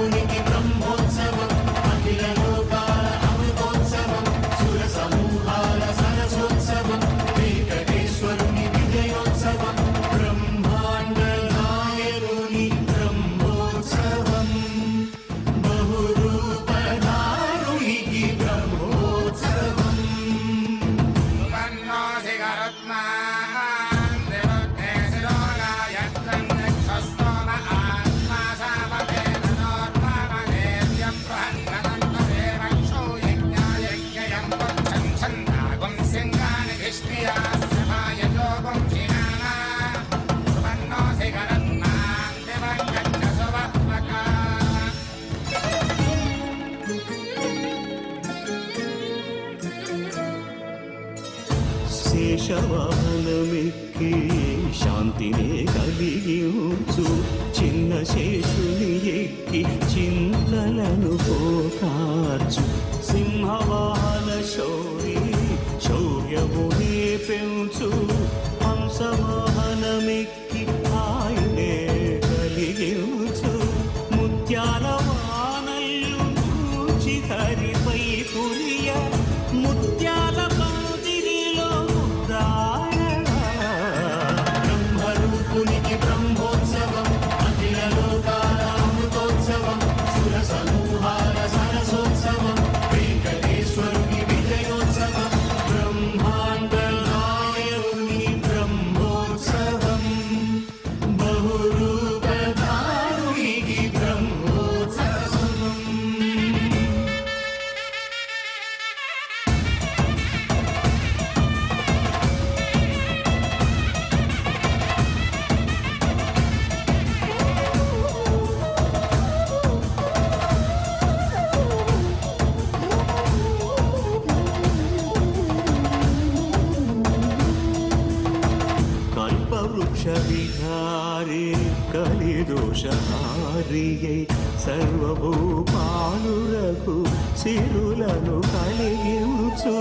Pune శేషవాహనమెక్కి శాంతినే కలిగించు. చిన్న శేషుని ఎక్కి చింతలను పోకార్చు. సింహవాహన శో పెంచు హంసవాహనమెక్కి ఆయనే కలిగించు. ముత్యాల వానల్లు చూచి పురి కలిదోషహారియై సర్వభూపాలులకు సిరులను కలిగించు.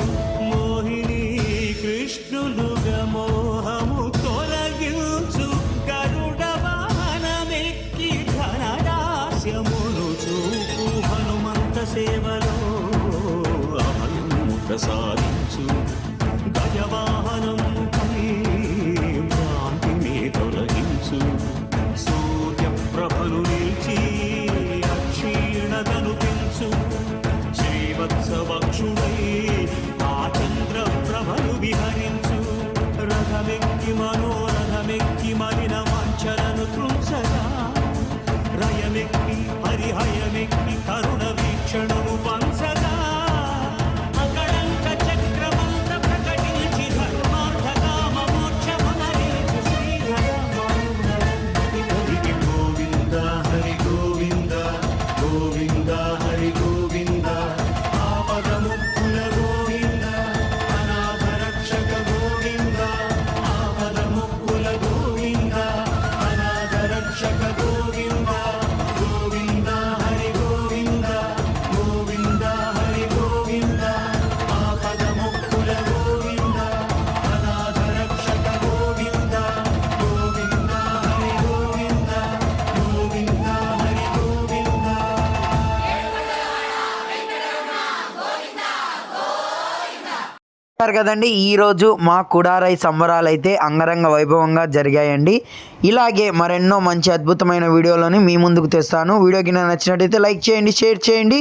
ప్రభను నిలిచి అక్షీణతను చూశారు కదండి ఈరోజు మా కుడారై సంబరాలు అయితే అంగరంగ వైభవంగా జరిగాయండి. ఇలాగే మరెన్నో మంచి అద్భుతమైన వీడియోలను మీ ముందుకు తెస్తాను. వీడియోకి నచ్చినట్టయితే లైక్ చేయండి షేర్ చేయండి.